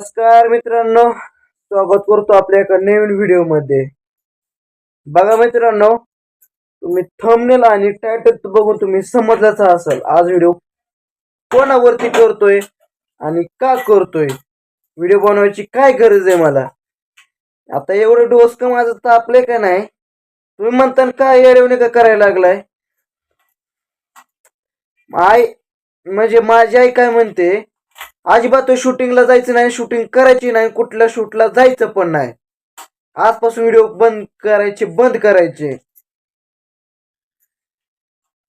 नमस्कार मित्रांनो स्वागत करतो आपल्या एका नवीन व्हिडिओमध्ये. बघा मित्रांनो तुम्ही थंबनेल आणि टायटल बघून तुम्ही समजलाच असाल. आज व्हिडिओ कोणावरती करतोय आणि का करतोय? व्हिडिओ बनवायची काय गरज आहे मला? आता एवढं डोस का माझं तापले का नाही? तुम्ही म्हणता ना काय येडवणे का करायला लागलाय? आई म्हणजे माझी आई काय म्हणते? अजिबात शूटिंगला जायचं नाही शूटिंग करायची नाही कुठल्या शूटला जायचं पण नाही. आजपासून व्हिडिओ बंद करायचे बंद करायचे.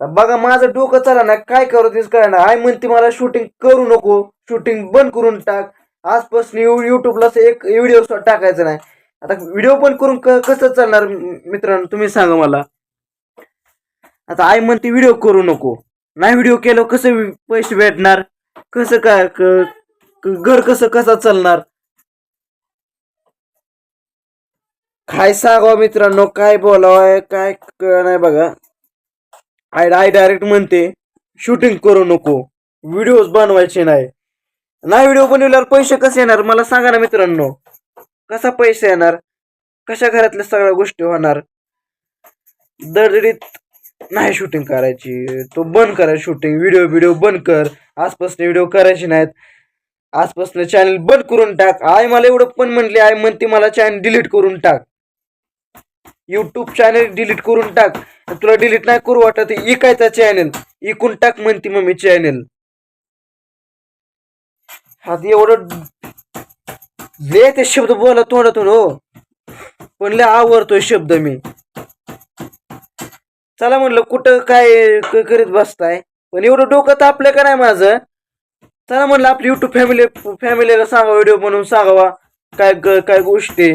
बघा माझं डोकं चला ना काय करू तेच काय ना आई म्हणते मला शूटिंग करू नको शूटिंग बंद करून टाक. आजपासून युट्यूबला एक व्हिडिओ टाकायचा नाही. आता व्हिडिओ बंद करून कसं चालणार मित्रांनो तुम्ही सांगा मला. आता आई म्हणते व्हिडिओ करू नको. नाही व्हिडिओ केलं कसं पैसे भेटणार? कसं काय? क- घर कसं कसं चालणार? काय सांगावं मित्रांनो? काय बोलावं? काय नाही बघा. आय आय डायरेक्ट म्हणते शूटिंग करू नको. व्हिडिओज बनवायचे नाही. नाही व्हिडिओ बनवल्यावर पैसे कसे येणार? मला सांगा ना मित्रांनो. कसा पैसे येणार? कशा घरातल्या सगळ्या गोष्टी होणार? दडदडीत नाही शूटिंग करायची. तो बंद करा शूटिंग व्हिडिओ व्हिडिओ बंद कर. आजपासून व्हिडिओ करायचे नाहीत. आजपासून चॅनल बंद करून टाक. आई मला एवढं पण म्हणले आई म्हणते मला चॅनल डिलीट करून टाक. युट्यूब चॅनल डिलीट करून टाक. तुला डिलीट नाही करू वाटत इकायचा चॅनल इकून टाक म्हणते मम्मी चॅनल हा ते एवढं ले ते शब्द बोला तोंडातून हो. पण लय आवडतोय शब्द मी. चला म्हणलं कुठं काय क- करीत बसताय? पण एवढं डोकं तापलं का नाही माझं? चला म्हणलं आपली युट्यूब फॅमिली फॅमिलीला सांगा व्हिडिओ बनवून सांगावा काय ग- काय गोष्टी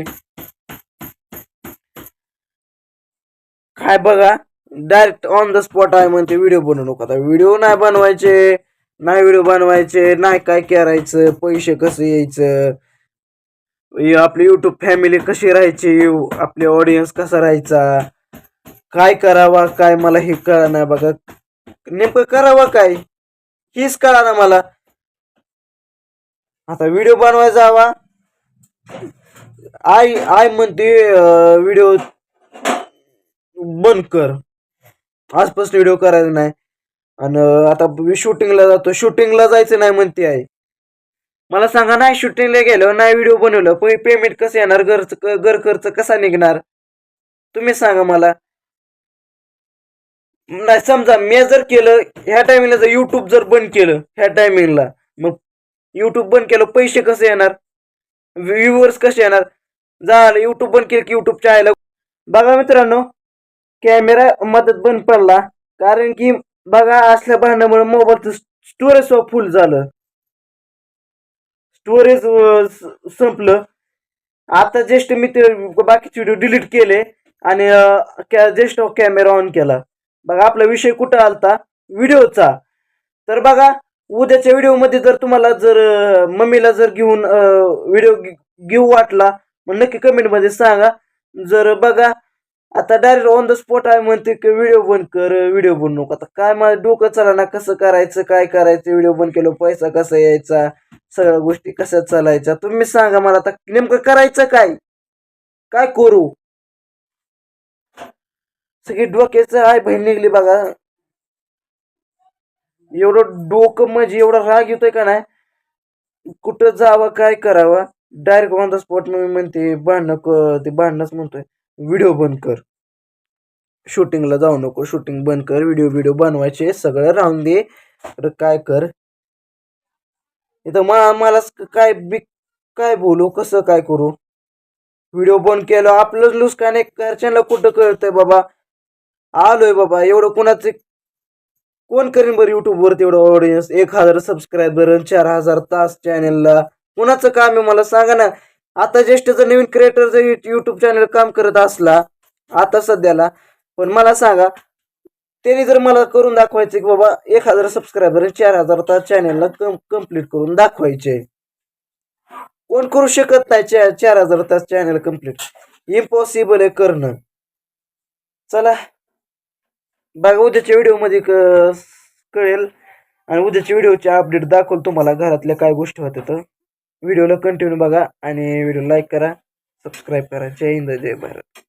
काय बघा डायरेक्ट ऑन द स्पॉट आहे म्हणते व्हिडिओ बनवू नको आता. व्हिडिओ नाही बनवायचे नाही व्हिडिओ बनवायचे नाही काय करायचं पैसे कसे यायचं? हे आपली युट्यूब फॅमिली कशी राहायची? आपली ऑडियन्स कसा राहायचा? काय करावा काय मला हे कळा बघा. नेमकं करावं काय? हेच कळा ना मला. आता व्हिडिओ बनवायचा हवा आई आय म्हणते व्हिडिओ बंद कर. आजपासून व्हिडिओ करायचा नाही. आणि आता शूटिंगला जातो. शूटिंगला जायचं नाही म्हणते आई. मला सांगा नाही शूटिंगला गेलो नाही व्हिडिओ बनवलं पण पेमेंट कसं येणार? घरचं घर खर्च कसा निघणार? तुम्ही सांगा मला. नाही समजा मी जर केलं ह्या टायमिंगला जर युट्यूब जर बंद केलं ह्या टायमिंगला मग युट्यूब बंद केलं पैसे कसे येणार? व्ह्युअर्स कसे येणार? झालं युट्यूब बंद केलं की युट्यूब चॅनल बघा मित्रांनो कॅमेरा मदत बंद पडला कारण की बघा असल्या भांडणामुळे मोबाईलचं स्टोरेज फुल झालं. स्टोरेज संपलं. आता जस्ट मी ते बाकीचे व्हिडिओ डिलीट केले आणि जस्ट कॅमेरा ऑन केला. बघा आपला विषय कुठं आलता? व्हिडिओचा. तर बघा उद्याच्या व्हिडिओमध्ये जर तुम्हाला जर मम्मीला जर घेऊन व्हिडिओ घेऊ वाटला मग नक्की कमेंटमध्ये सांगा. जर बघा आता डायरेक्ट ऑन द स्पॉट आहे म्हणते की व्हिडिओ बंद कर व्हिडिओ बंद नको. आता काय माझं डोकं चला ना कसं करायचं काय करायचं व्हिडिओ बंद केलं पैसा कसा यायचा सगळ्या गोष्टी कशा चालायच्या तुम्ही सांगा मला आता नेमकं करायचं काय? काय करू? सगळी डोक्याचं आहे बहीण निघली बघा. एवढं डोकं म्हणजे एवढा राग येतोय का नाही? कुठं जावं काय करावं? डायरेक्ट ऑन द स्पॉट मी म्हणते भांडणं कर ते भांडणंच म्हणतोय. व्हिडिओ बंद कर. शूटिंगला जाऊ नको शूटिंग बंद कर. व्हिडिओ व्हिडिओ बनवायचे सगळं राहून दे. तर काय कर? इथं मा मला काय बी काय बोलू कसं काय करू? व्हिडिओ बंद केलं आपलंच लूज का नाही घरच्यांना कुठं कळतंय बाबा? आलोय बाबा एवढं कोणाचे कोण करीन बरं युट्यूबवर तेवढं ऑडियन्स एक हजार सबस्क्रायबर चार हजार तास चॅनेलला कोणाचं काम आहे मला सांगा ना. आता ज्येष्ठ जर नवीन क्रिएटर जर युट्यूब चॅनल काम करत असला आता सध्याला पण मला सांगा त्यांनी जर मला करून दाखवायचं की बाबा एक हजार सबस्क्रायबर चार हजार तास चॅनेलला कम कंप्लीट करून दाखवायचे. कोण करू शकत नाही चार हजार तास चॅनल कंप्लीट इम्पॉसिबल आहे करणं. चला. बघा उद्याच्या व्हिडिओमध्ये क कळेल. आणि उद्याच्या व्हिडिओचे अपडेट दाखवल तुम्हाला घरातल्या काय गोष्टी होत्या तर. व्हिडिओला कंटिन्यू बघा आणि व्हिडिओ लाईक करा. सबस्क्राईब करा. जय हिंद जय भारत.